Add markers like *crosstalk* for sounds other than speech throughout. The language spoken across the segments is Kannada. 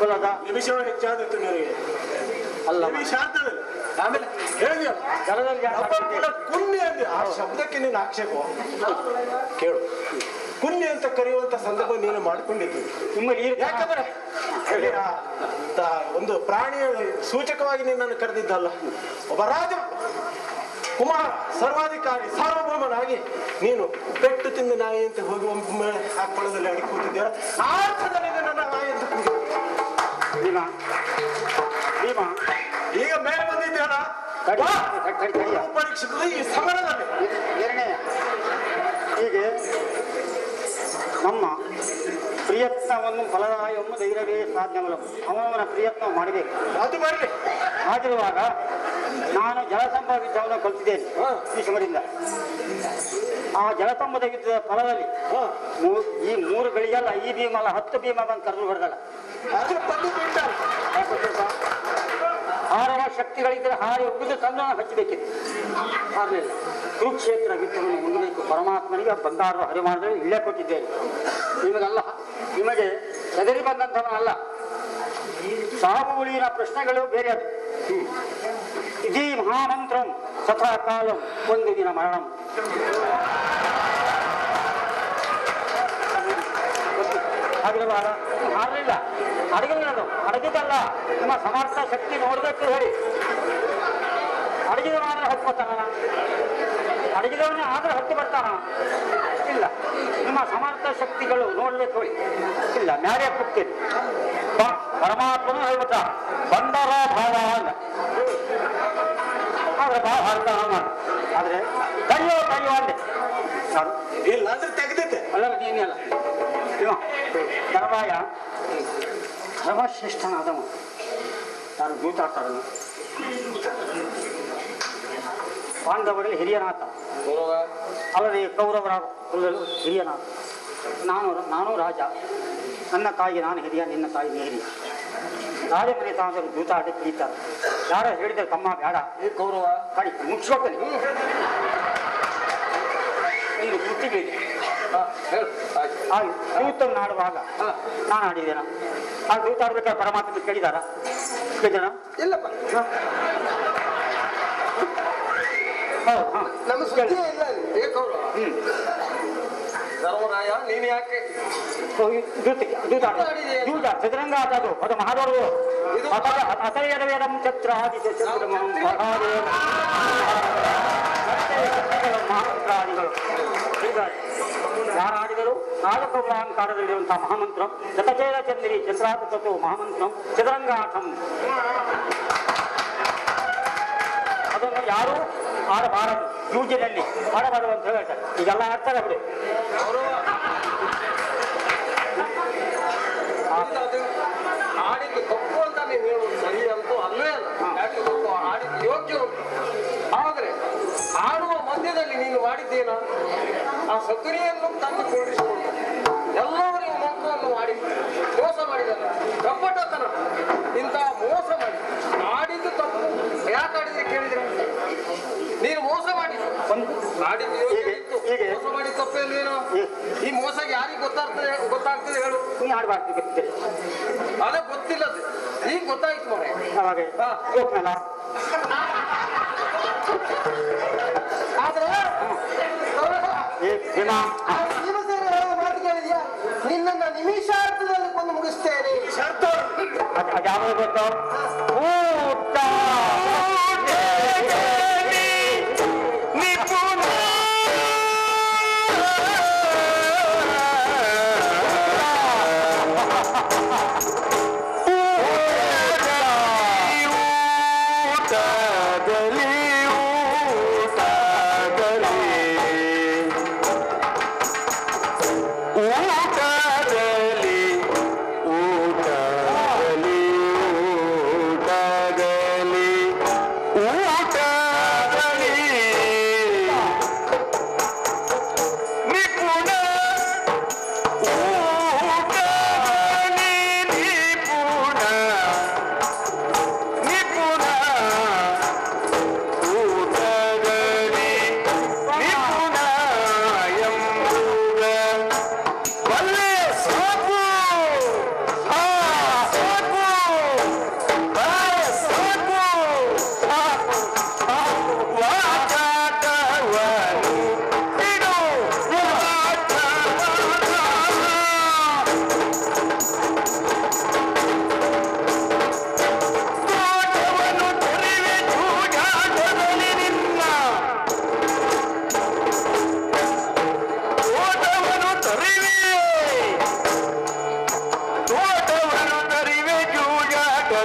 ನಿಮಿಷವ ಹೆಚ್ಚಾದತ್ತು ನನಗೆ ಅಲ್ಲ. ನಿಮಿಷ ಆಗ್ತದೆ ಆಮೇಲೆ ಹೇಳಿದ್ಯಲ್ಲ ಹಾಕ್ತಿದ್ದೆ? ಕುನ್ನಿ ಅಂದೆ ಆ ಶಬ್ದಕ್ಕೆ ನೀನು ಆಕ್ಷೇಪ. ಕೇಳು. ಕುನ್ನಿ ಅಂತ ಕರೆಯುವಂತ ಸಂದರ್ಭ ನೀನು ಮಾಡ್ಕೊಂಡಿದ್ದು. ನಿಮ್ಮಲ್ಲಿ ಯಾಕಂದ್ರೆ ಒಂದು ಪ್ರಾಣಿಯ ಸೂಚಕವಾಗಿ ನಿನ್ನನ್ನು ಕರೆದಿದ್ದಲ್ಲ. ಒಬ್ಬ ರಾಜ ಕುಮಾರ ಸರ್ವಾಧಿಕಾರಿ ಸಾರ್ವಭೌಮನಾಗಿ ನೀನು ಪೆಟ್ಟು ತಿಂದ ನಾಯಿ ಅಂತ ಹೋಗಿ ಒಮ್ಮೆ ಹಾಕೊಳ್ಳೋದಲ್ಲಿ ಅಡಿ ಕೂತಿದ್ದೀರ ಆ ಅರ್ಥದಲ್ಲಿ ಭೀಮಾ ಭೀಮ ಈಗ ಮೇಲೆ ಬಂದಿದ್ದೀಯಲ್ಲ ತಡಿ, ಬಾ. ತಡಿ, ತಡಿ, ತಡಿಯ. ಪರೀಕ್ಷಿತದ ಈ ಸಮರದಲ್ಲಿ. ಎರಡನೇ. ಹೀಗೆ ನಮ್ಮ ಪ್ರಯತ್ನವನ್ನು ಫಲದಾಯವನ್ನು ಧೈರ್ಯವೇ ಸಾಧ್ಯವಲ್ಲ ಅವನವನ ಪ್ರಯತ್ನ ಮಾಡಬೇಕು. ಅದು ಬರಲಿ ಆಗಿರುವಾಗ ನಾನು ಜಲಸಂಭವ ವಿದ್ಯವನ್ನು ಕಲಿತಿದ್ದೇನೆ ಈ ಈಶ್ವರಿಂದ ಆ ಜಲಸಂಭದ ಯುದ್ಧದ ಫಲದಲ್ಲಿ ಈ ಮೂರು ಗಳಿಗೆಲ್ಲ ಈ ಭೀಮ ಅಲ್ಲ ಹತ್ತು ಭೀಮ ಬಂದು ಕರೆದು ಹೊಡೆದಲ್ಲ? ಹಾರುವ ಶಕ್ತಿಗಳಿದ್ದರೆ ಹಾರಿ ಉಗಿದು ತಂದು ಹಚ್ಚಬೇಕಿತ್ತು. ಹಾರಲಿಲ್ಲ ಕುರುಕ್ಷೇತ್ರ ಯುದ್ಧವನ್ನು ಮುನ್ನಬೇಕು ಪರಮಾತ್ಮನಿಗೆ ಬಂಗಾರದ ಹರಿಮಾನದಲ್ಲಿ ಇಲ್ಲೇ ಕೊಟ್ಟಿದ್ದೇನೆ. ನಿಮಗಲ್ಲ. ನಿಮಗೆ ಹೆದರಿ ಬಂದಂಥವನಲ್ಲ. ಸಾವು ಉಳಿಯಿನ ಪ್ರಶ್ನೆಗಳು ಬೇರೆ ಅದು. ಇದೀ ಮಹಾಮಂತ್ರಂ ಸಥಾ ಕಾಲಂ ಒಂದು ದಿನ ಮರಣಂ. ಹಾಗಿರುವಾಗ ಮಾಡಲಿಲ್ಲ ಅಡಗಿಲ್ಲ ಅಡಗಿದ್ದಲ್ಲ, ನಿಮ್ಮ ಸಮರ್ಥ ಶಕ್ತಿ ನೋಡಬೇಕು ಹೇಳಿ. ಅಡಗಿದ ಮಾತ್ರ ಹತ್ತು ಬರ್ತಾನ? ಅಡಗಿದವನೇ ಆದ್ರೆ ಹತ್ತು ಬರ್ತಾನ? ಇಲ್ಲ. ನಿಮ್ಮ ಸಮರ್ಥ ಶಕ್ತಿಗಳು ನೋಡ್ಬೇಕು ಹೇಳಿ. ಇಲ್ಲ ಮ್ಯಾರೇ ಕೂಗ್ತೀನಿ. ಪರಮಾತ್ಮನು ಹೇಳ್ಬಿಟ್ಟ, ಬಂದರ ಭಾವ ಆದ್ರೆ ಭಾವ ಹಾಡ್ತಾನ ಆದ್ರೆ ಕೈಯೋ ಕೈಯೋ ಅಂದೆ. ನಾನು ಇಲ್ಲ ಅಂದ್ರೆ ತೆಗೆದಿದ್ದೆ. ಅಲ್ಲ ನೀನೇ ಅಲ್ಲ. ಇವ ಧನರಾಯ ಸರ್ವಶ್ರೇಷ್ಠನಾದವ. ನಾನು ದೂತಾಡ್ತಾರನು ಪಾಂಡವರಲ್ಲಿ ಹಿರಿಯನಾಥ ಅಲ್ಲದೆ ಕೌರವರ ಹಿರಿಯನಾಥ ನಾನು ನಾನು ರಾಜ. ನನ್ನ ತಾಯಿ ನಾನು ಹಿರಿಯ ನಿನ್ನ ತಾಯಿ ಹಿರಿಯ. ರಾಜಮನೆ ತಾಂದರು ಆಟ ಕರೀತಾರೆ ಯಾರೋ ಹೇಳಿದ್ರೆ ತಮ್ಮ ಬೇಡ. ಈ ಕೌರವ ಕಡಿ ಮುಗಿಸ್ಬೇಕಲ್ಲಿ ಒಂದು ಆಯ್ತು. ಆ ದೂತನ್ನು ನಾಡುವಾಗ ಹಾ. ನಾನು ಆಡಿದ್ದೇನ. ಆ ದೂತ ಆಡ್ಬೇಕಾದ್ರೆ ಪರಮಾತ್ಮ ಕೇಳಿದಾರ? ಕೇಳಿದಾರ? ಇಲ್ಲಪ್ಪ. ಹೌದು ಹಾಂ. ನಮಸ್ಕಾರ ಇಲ್ಲ ಹ್ಞೂ ಧರ್ಮರಾಯ ನೀನ್ ಯಾಕೆ? ಚದುರಂಗ ಆಟದು ಅದು. ಮಹಾದವರು. ವೇದಂ ಛತ್ರ ಮಹಾಮಂತ್ರಾದಿಗಳು ಹೀಗಾಗಿ ಯಾರಾಡಿದರು? ನಾಗಕೌರಾಂಕಾರದಲ್ಲಿರುವಂತಹ ಮಹಾಮಂತ್ರಂ. ಜತಚೇರ ಚಂದ್ರಿ ಚಂದ್ರಾಪತೋ ಮಹಾಮಂತ್ರಂ. ಚದುರಂಗಾಠಂ ಅದನ್ನು ಯಾರು ಆಡಬಾರದು. ಯೂಜಿನಲ್ಲಿ ಮಾಡಬಾರದು ಅಂತ ಹೇಳ್ತಾರೆ. ಈಗೆಲ್ಲ ಹಾಕ್ತಾರೆ ಬಿಡಿ. ಆಡಿದ್ದು ತಪ್ಪು ಅಂತ ನೀವು ಹೇಳೋದು ಸರಿ ಅಂತೂ ಅಲ್ಲೇ ಅಲ್ಲ. ಯಾಕೆ ಗೊತ್ತು ಉಂಟು ಆದರೆ ಆಡುವ ಮಧ್ಯದಲ್ಲಿ ನೀನು ಮಾಡಿದ್ದೇನ ಆ ಸಕುರಿಯನ್ನು ತಂದು ಕೂಡಿಸಿಕೊಂಡು ಎಲ್ಲರಿಗೂ ಮಕ್ಕಳನ್ನು ಮಾಡಿ ಮೋಸ ಮಾಡಿದಲ್ಲ. ಕಪ್ಪಟತನ ಇಂತಹ ಮೋಸ ಮಾಡಿ ಆಡಿದ್ದು ತಪ್ಪು ಯಾಕೆ ಆಡಿದ್ರೆ ಕೇಳಿದ್ರೆ ನೀನು ಮೋಸ ಮಾಡಿ ಹೀಗೆ. ಮೋಸ ಮಾಡಿ ತಪ್ಪೇನು ಈ ಮೋಸ ಯಾರಿಗೆ ಗೊತ್ತಾಗ್ತದೆ? ಗೊತ್ತಾಗ್ತದೆ ಹೇಳು. ನೀ ಆಡಬಾರ್ದು ಗೊತ್ತಿದೆ ಅದೇ ಗೊತ್ತಿಲ್ಲದೆ ಈಗ ಗೊತ್ತಾಯ್ತು ಮನೆ ಅವಾಗ ಆದ್ರೆ ಮಾತು ಕೇಳಿದ್ಯಾ? ನಿನ್ನನ್ನ ನಿಮಿಷಾರ್ಥದಲ್ಲಿ ಕೊಂದು ಮುಗಿಸ್ತೇನೆ. ಶರ್ತ ಅದು ಅದು ಯಾವಾಗ ಗೊತ್ತು?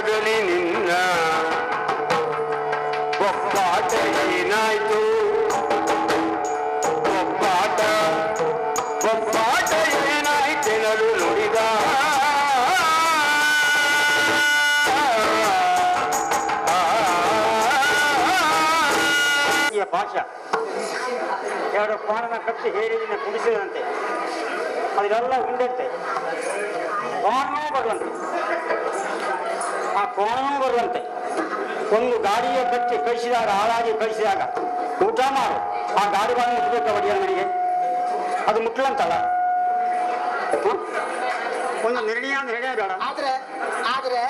ಆಗಲಿ ನಿನ್ನ. ಒಪ್ಪಾಟ ಏನಾಯ್ತು ಒಪ್ಪಾಟ ಒಪ್ಪಾಟ ಏನಾಯ್ತೆನಲು ನುಡಿದ. ಭಾಷೆ. ಎರಡು ಪಾಣನ ಕಟ್ಟಿ ನಿನ್ನ ಕುಡಿಸಿದಂತೆ. ಅದೆಲ್ಲ ಉಂಡಂತೆ. ಬಾರ್ನೇ ಬರುವಂತೆ. ಆ ಕೋಣನೂ ಬರುವಂತೆ ಒಂದು ಗಾಡಿಯ ಕಟ್ಟಿ ಕಳಿಸಿದಾಗ ಹಾಳಾಗಿ ಕಳಿಸಿದಾಗ ಊಟ ಮಾಡು. ಆ ಗಾಡಿಗಳನ್ನು ಮುಟ್ಬೇಕು ಬಡಿಯ ನನಗೆ ಅದು ಮುಟ್ಲಂತಲ್ಲ? ಒಂದು ನಿರ್ಣಯ ಅಂತ ಹೇಳೇ ಬೇಡ. ಆದ್ರೆ ಆದ್ರೆ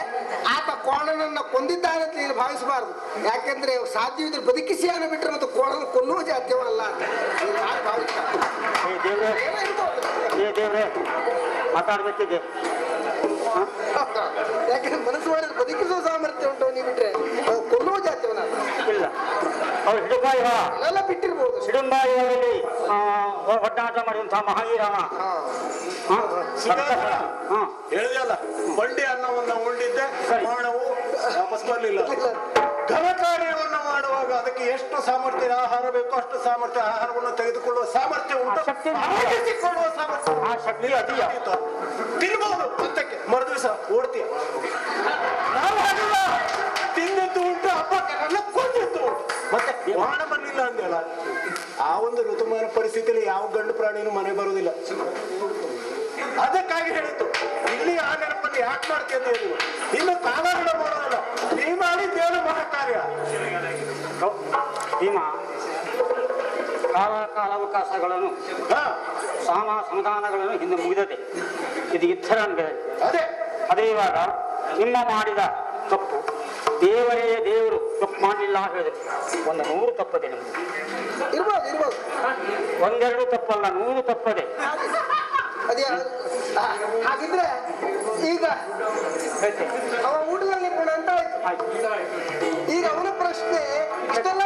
ಆತ ಕೋಣನನ್ನ ಕೊಂದಿದ್ದಾನೆ ಅಂತ ನೀನು ಭಾವಿಸಬಾರದು. ಯಾಕೆಂದ್ರೆ ಸಾಧ್ಯವಿದ್ರೆ ಬದುಕಿಸಿ ಅನ್ನ ಬಿಟ್ರೆ ಮತ್ತು ಕೋಣನ ಕೊಲ್ಲುವ ಜಾತ್ಯವಲ್ಲ ಅಂತ. ಭಾವಿಸ್ತಾರೆ. ಮಾತಾಡ್ಬೇಕಿದೆ? *laughs* ಯಾಕಂದ್ರೆ ಮನಸ್ಸು ಮಾಡಿದ್ರೆ ಬದುಕಿಸುವ ಸಾಮರ್ಥ್ಯ ಉಂಟು ನೀವು ಬಿಟ್ರೆ. ಕೊಲ್ಲುವ ಜಾತ್ಯವನ ಇಲ್ಲ. ಅವ್ರು ಹಿಡುಕಾಯಿ ಎಲ್ಲ ಬಿಟ್ಟಿರ್ಬೋದು. ಸಿಡುಂಬಾಯಿಯಲ್ಲಿ ಒಡ್ಡಾಟ ಮಾಡಿದಂತಹ. ಹ. ಹೇಳಿದಲ್ಲ ಬಂಡಿ ಅನ್ನವನ್ನ ಉಂಡಿದ್ದೆ. ಬಾಣವು ವಾಪಸ್ ಬರಲಿಲ್ಲ. ಅಷ್ಟು ಸಾಮರ್ಥ್ಯ ಆಹಾರವನ್ನು ತೆಗೆದುಕೊಳ್ಳುವ ಸಾಮರ್ಥ್ಯ ಉಂಟು. ಆರಿಸಿಕೊಳ್ಳುವ ಸಾಮರ್ಥ್ಯ. ತಿನ್ಬಹುದು ಮತ್ತಕ್ಕೆ ಮರುದಿವಸ ಓಡ್ತೀಯ. ನಾವು ಹಾಗಿಲ್ಲ ತಿಂದದ್ದು ಉಂಟು ಹಬ್ಬ ಕೊಂದಿದ್ದು ಉಂಟು. ಮತ್ತೆ ಬಾಣ ಬರಲಿಲ್ಲ ಅಂದಲ್ಲ ಆ ಒಂದು ಋತುಮಾನ ಪರಿಸ್ಥಿತಿಯಲ್ಲಿ ಯಾವ ಗಂಡು ಪ್ರಾಣಿನೂ ಮನೆ ಬರುವುದಿಲ್ಲ. ಅದಕ್ಕಾಗಿ ಹೇಳಿತ್ತು ಇಲ್ಲಿ ಆ ನೆನಪನ್ನು ಯಾಕೆ ಮಾಡ್ತೀಯ ಕಾಲ ಇನ್ನು ಕಾಲಹರಣ ಮಾಡೋದಲ್ಲ ನೀ ಮಾಡಿದ್ದೇನು ಮಹಾ ಕಾರ್ಯ ಹೌ- ಭೀಮ ಕಾಲ ಕಾಲಾವಕಾಶಗಳನ್ನು ಸಾಮಾ ಸಾಮ ಸಮಾಧಾನಗಳನ್ನು ಹಿಂದೆ ಮುಗಿದದೆ. ಇದು ಇತ್ತರ ಅದೇ. ಅದೇ. ಇವಾಗ ನಿಮ್ಮ ಮಾಡಿದ ತಪ್ಪು. ದೇವರೇ ದೇವರು ತಪ್ಪು ಮಾಡಲಿಲ್ಲ ಹೇಳಿದೆ. ಒಂದು ನೂರು ತಪ್ಪದೆ ನಿಮಗೆ ಇರ್ಬೋದು ಇರ್ಬೋದು. ಒಂದೆರಡು ತಪ್ಪಲ್ಲ ನೂರು ತಪ್ಪದೆ. ಹಾಗಿದ್ರೆ ಈಗ ಊಟದಲ್ಲಿ ಗುಣ ಅಂತ ಆಯ್ತು. ಈಗ ಅವನ ಪ್ರಶ್ನೆ ಇಷ್ಟೆಲ್ಲ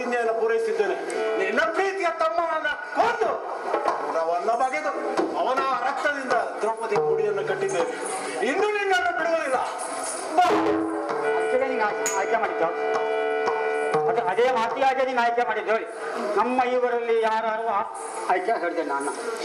ಪ್ರತಿಜ್ಞೆಯನ್ನು ಪೂರೈಸಿದ್ದೇನೆ. ನಿನ್ನ ಪ್ರೀತಿಯ ತಮ್ಮನನ್ನ ಕೊಂದು ಅವನ ಬಗೆದು ಅವನ ರಕ್ತದಿಂದ ದ್ರೌಪದಿ ಗುಡಿಯನ್ನು ಕಟ್ಟಿದ್ದೇನೆ. ಇನ್ನು ನಿನ್ನನ್ನು ಬಿಡುವುದಿಲ್ಲ. ಆಯ್ಕೆ- ಮಾಡಿದ್ದ? ಅದು ಅದೇ ಮಾತಿಯಾಗೆ ನೀನು ಆಯ್ಕೆ ಮಾಡಿದ್ದು? ಹೇಳಿ ನಮ್ಮ ಇವರಲ್ಲಿ ಯಾರು ಆಯ್ಕೆ ಹೇಳಿದೆ ನಾನು.